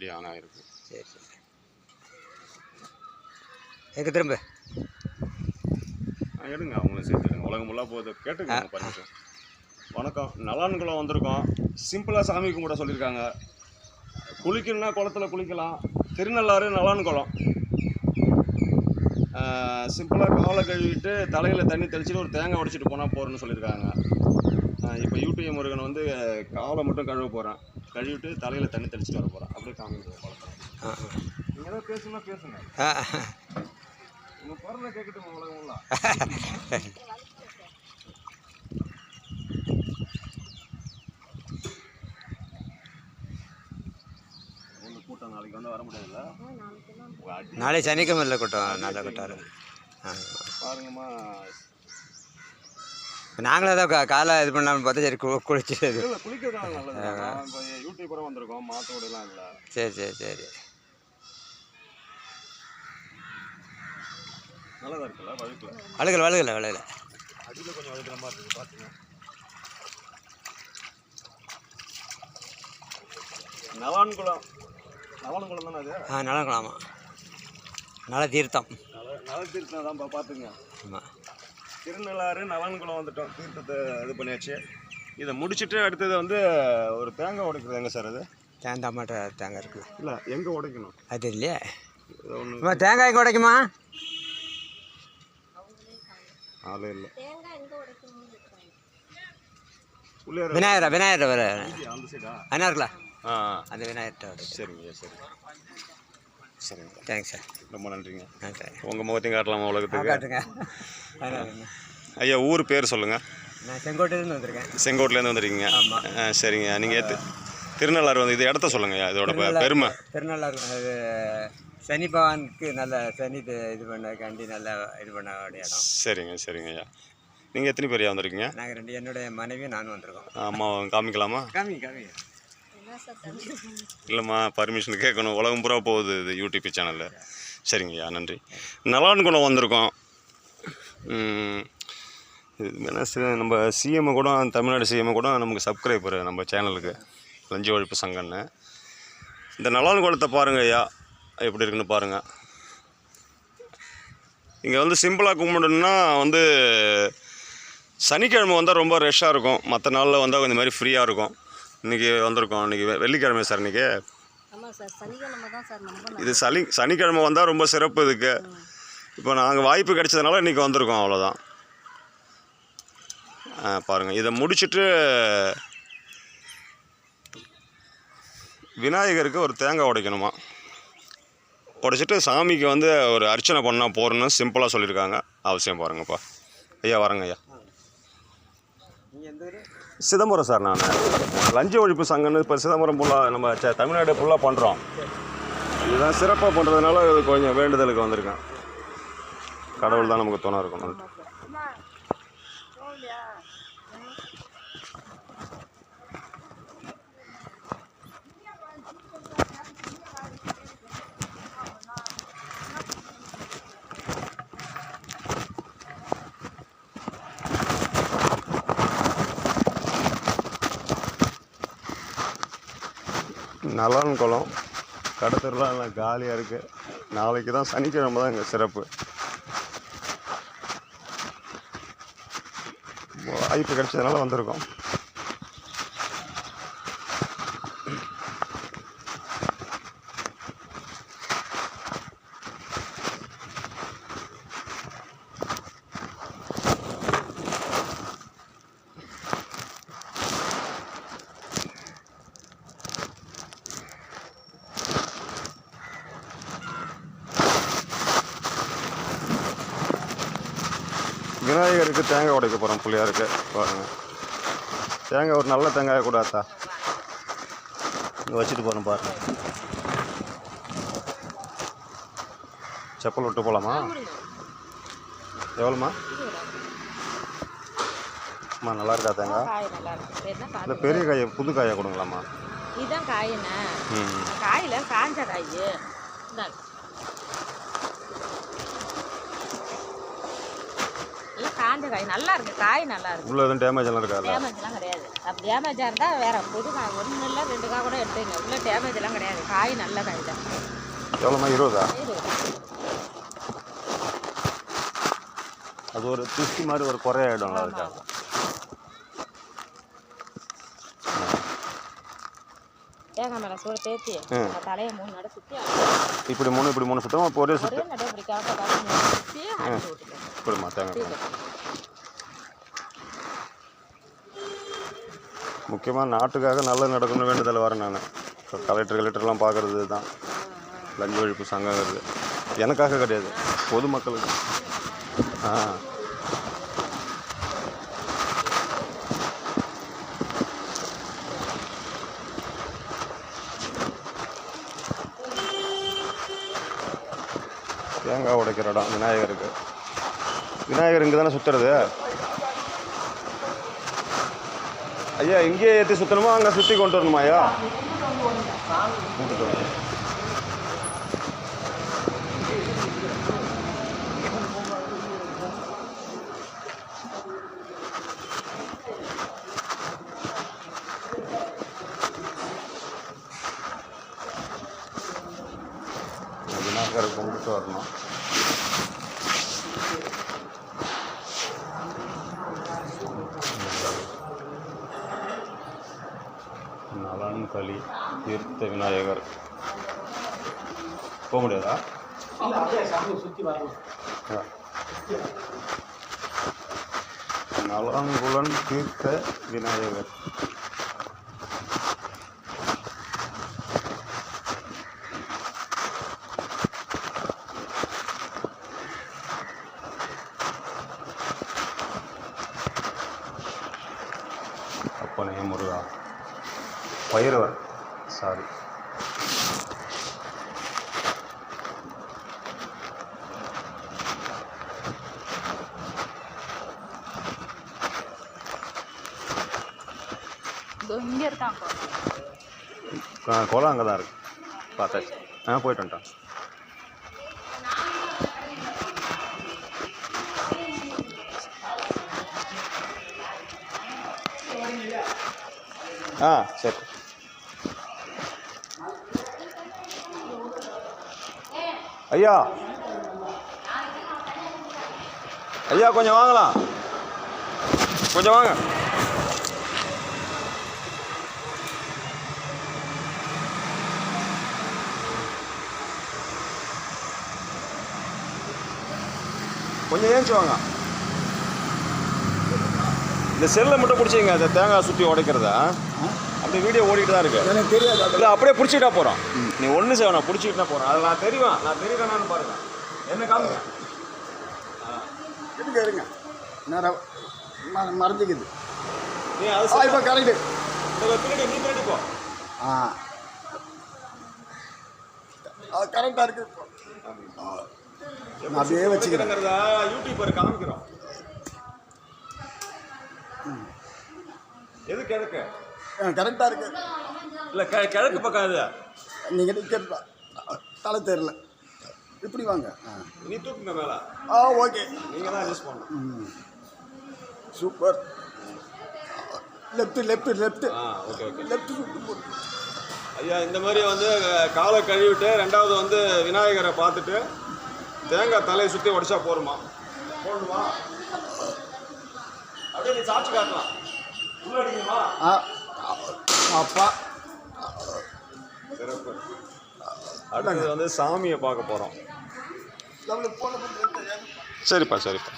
Video on ஆகிருக்கு சரி சரி. எங்கே திரும்ப? எடுங்க அவங்களும் சேர்த்து எடுங்க. உலகம் ஃபுல்லாக போகுது. கேட்டுக்கோங்க பர்மிஷன் வணக்கம். நலான்குளம் வந்திருக்கோம். சிம்பிளாக சாமி கும்பிட சொல்லியிருக்காங்க. குளிக்கணும்னா குளத்துல குளிக்கலாம். திருநள்ளாறு நலான்குளம். சிம்பிளாக காலை கழுவிட்டு தலையில் தண்ணி தெளிச்சுட்டு ஒரு தேங்காய் உடைச்சிட்டு போனால் போகிறேன்னு சொல்லியிருக்காங்க. இப்போ யூடிஐ முருகன் வந்து காலை மட்டும் கழுவ போகிறேன் கழுவிட்டு தலையில் தண்ணி தெளிச்சுட்டு வர போகிறேன் அப்படியே குளத்துல ஆ நீங்கள் ஏதாவது பேசுனா பேசுங்க உங்கள் குரலை கேட்கட்டும் உலகம் ஃபுல்லாக உங்க கூட்டம் நாளைக்கு வந்து வர முடியாதுல்ல? உங்க அடி நாளை சனிக்கிழமை கூட்டம் நல்ல கூட்டம். பாருங்கம்மா இப்போ நாங்களும் ஏதோ கா- காலை இது பண்ணாமல் பார்த்தா சரி கு இல்லை சரி சரி சரி. வழுகல வழுகல வழுகல நவான்குளம் நவான்குளம் தானே அது? ஆ நல்ல தீர்த்தம் நல நல தீர்த்தம் தான் பார்த்துங்க ஆமாம் திருநள்ளாறு நலன்குளம் வந்துட்டோம். தீர்த்தத்தை இது பண்ணியாச்சு. இதை முடிச்சுட்டு அடுத்தது வந்து ஒரு தேங்காய் உடைக்கிறது எங்கே சார் அது? தேங்காய் மாட்ட தேங்காய் இருக்குது இல்லை எங்கே உடைக்கணும்? அது இல்லையே. ஒன்று எங்கே உடைக்குமா? ஆளே இல்லை. விநாயகரா விநாயகர் வர அண்ணா இருக்கலாம் ஆ? அந்த விநாயகர்கிட்ட சரிங்க சரி சரிங்க தேங்க்ஸ் சார். ரொம்ப நன்றிங்க. உங்கள் முகத்தையும் காட்டலாமா உலகத்துக்கு? காட்டுங்க? ஐயா ஊர் பேர் சொல்லுங்கள் நான் செங்கோட்டையிலேருந்து வந்திருக்கேன். செங்கோட்லேருந்து வந்துருக்கீங்க. சரிங்க. நீங்கள் திருநள்ளாறு வந்து இது இடத்த சொல்லுங்க இதோட பெருமை. திருநள்ளாறு அது சனி பகவானுக்கு நல்ல சனி இது பண்ணக்காண்டி நல்ல இது பண்ண வேண்டிய இடம். சரிங்க சரிங்க ஐயா. நீங்கள் எத்தனை பேர் வந்திருக்கீங்க? நாங்கள் ரெண்டு என்னுடைய மனைவியும் நானும் வந்திருக்கோம். அம்மா காமிக்கலாமா? காமி காமி. இல்லைம்மா பர்மிஷன் கேட்கணும். உலகம் பூரா போகுது இது யூடியூப் சேனலில் சரிங்கய்யா நன்றி. நலான்குளம் வந்திருக்கோம். இது நம்ம சிஎம் கூட தமிழ்நாடு சிஎம் கூட நமக்கு சப்ஸ்கிரைபர் நம்ம சேனலுக்கு லஞ்ச ஒழிப்பு சங்கம்னு இந்த நலான்குளத்தை பாருங்கள் ஐயா எப்படி இருக்குன்னு பாருங்கள் இங்கே வந்து சிம்பிளாக கும்பிடணுன்னா வந்து சனிக்கிழமை வந்தால் ரொம்ப ரஷ்ஷாக இருக்கும். மற்ற நாளில் வந்தால் இந்த மாதிரி ஃப்ரீயாக இருக்கும். இன்றைக்கி வந்திருக்கோம். இன்றைக்கி வெள்ளிக்கிழமை சார் இன்றைக்கி இது சனி சனிக்கிழமை வந்தால் ரொம்ப சிறப்பு இதுக்கு. இப்போ நாங்கள் வாய்ப்பு கிடைச்சதுனால இன்றைக்கி வந்திருக்கோம் அவ்வளோதான் பாருங்கள் இதை முடிச்சுட்டு விநாயகருக்கு ஒரு தேங்காய் உடைக்கணுமா? உடைச்சிட்டு சாமிக்கு வந்து ஒரு அர்ச்சனை பண்ணால் போகிறோன்னு சிம்பிளாக சொல்லியிருக்காங்க. அவசியம் பாருங்கப்பா. ஐயா வரேங்க ஐயா. சிதம்பரம் சார் நான். லஞ்ச ஒழிப்பு சங்கம்னு இப்போ சிதம்பரம் ஃபுல்லாக நம்ம ச- தமிழ்நாடு ஃபுல்லாக பண்ணுறோம் இதுதான் சிறப்பாக பண்ணுறதுனால கொஞ்சம் வேண்டுதலுக்கு வந்திருக்கேன். கடவுள் தான் நமக்கு துணை இருக்கணும். நலன் குளம். கடத்தூர்லாம் எல்லாம் காலியாக இருக்குது நாளைக்கு தான் சனிக்கிழமை தான் இங்கே சிறப்பு. வாய்ப்பு கிடைச்சதுனால வந்திருக்கோம். விநாயகருக்கு தேங்காய் உடைக்க போகிறோம் புள்ளியாருக்கு. பாருங்க. தேங்காய் ஒரு நல்ல தேங்காயை கூட அத்தா இங்கே வச்சுட்டு போகிறோம் பாருங்க. செப்பல் விட்டு போகலாமா எவ்வளோம்மா? அம்மா நல்லா இருக்கா தேங்காய்? இந்த பெரிய காயை புது காயை கொடுங்களாம்மா? இதுதான் ம். காயில் காஞ்ச காய் இந்தாங்க எல்லாம் காஞ்ச காய். நல்லா இருக்கு. காய் நல்லா இருக்கு. உள்ள எதுவும் டேமேஜ் எல்லாம் இருக்காதுல்ல? டேமேஜ்லாம் கிடையாது. அப்படி டேமேஜாக இருந்தால் வேற புது காய். ஒன்று இல்லை ரெண்டு காய் கூட எடுத்துங்க உள்ள டேமேஜ்லாம் கிடையாது. காய் நல்ல காய் தான். எவ்வளோமா இருபதா. அது ஒரு துஷ்டி மாதிரி ஒரு குறையாயிடும்ல அதுக்காக. தேங்காய் மேலே சூடு தேய்ச்சி தலையை மூணு நட சுற்றி இப்படி மூணு இப்படி மூணு சுத்தம் ஒரே ஒரே சுத்து நடை இப்படி காக்க காக்க மூணு சுற்றி அடிச்சு விட்டுருக்கேன் இப்படிமா தேங்காய் முக்கியமாக நாட்டுக்காக நல்லது நடக்கணும்னு வேண்டுதல் வரேன் நான். இப்போ கலெக்டர் கலெக்டர்லாம் பார்க்குறது தான் லஞ்ச ஒழிப்பு சங்கங்கிறது. எனக்காக கிடையாது. பொதுமக்களுக்கு. ஆ. தேங்காய் உடைக்கிற இடம் விநாயகருக்கு. விநாயகர் இங்கே தானே சுற்றுறது ஐயா இங்கே ஏற்றி சுற்றணுமா அங்கே சுற்றி கொண்டு வரணுமா ஐயா கொண்டுட்டு வரணும். விநாயகரை கொண்டுட்டு வரணும் நலன் களி தீர்த்த விநாயகர். போக முடியாதா. நலங்குலன் தீர்த்த விநாயகர். அப்பனே முருகா. பைரவர் சாரி இங்கே இருக்கான் குளம் அங்கே தான் இருக்கு. பார்த்தாச்சு. ஆ போயிட்டு வந்துட்டான். ஆ சரி. ஐயா. ஐயா கொஞ்சம் வாங்கலாம். கொஞ்சம் வாங்க. கொஞ்சம் ஏஞ்சி வாங்க. இந்த செல்லை மட்டும் பிடிச்சிங்க அந்த தேங்காய் சுற்றி உடைக்கிறதா. அப்படி வீடியோ ஓடிட்டு தான் இருக்கு. எனக்கு தெரியாது இல்லை அப்படியே பிடிச்சிட்டா போகிறோம் நீ ஒன்று செய்ய நான் பிடிச்சிக்கிட்டா போகிறேன் அது நான் தெரியும் நான் தெரியுதானு பாருங்க. என்ன காமிங்க? இருங்க இருங்க நேரம் ம- மறைஞ்சிக்குது நீ அது இப்போ கரெக்டு. திருடி நீ திருடி போ. ஆ. அது கரெக்டாக இருக்கு. நான் அப்படியே வச்சுக்கிறேன். யூடியூபர் காமிக்கிறோம். எது கிழக்கு கரெக்டாக இருக்கு. இல்லை கெ கிழக்கு பக்கம் அது. நீங்கள் நிற்கிறது தலை தெரியல. இப்படி வாங்க. நீ தூக்குங்க மேலே. ஆ ஓகே. நீங்கள் தான் அட்ஜஸ்ட் பண்ணணும். சூப்பர். Left left left. ஆ ஓகே ஓகே. லெஃப்ட் சூப்பர் போட்டு ஐயா இந்த மாதிரி வந்து காலை கழுவிட்டு ரெண்டாவது வந்து விநாயகரை பார்த்துட்டு தேங்காய் தலையை சுற்றி உடைச்சா போருமா? போடணுமா அப்படியே நீ சாட்சி காட்டலாம். உள்ள அடிக்கணுமா? ஆ. அப்பா. சிறப்பு அடுத்தது வந்து சாமியை பார்க்க போகிறோம் சரிப்பா சரிப்பா.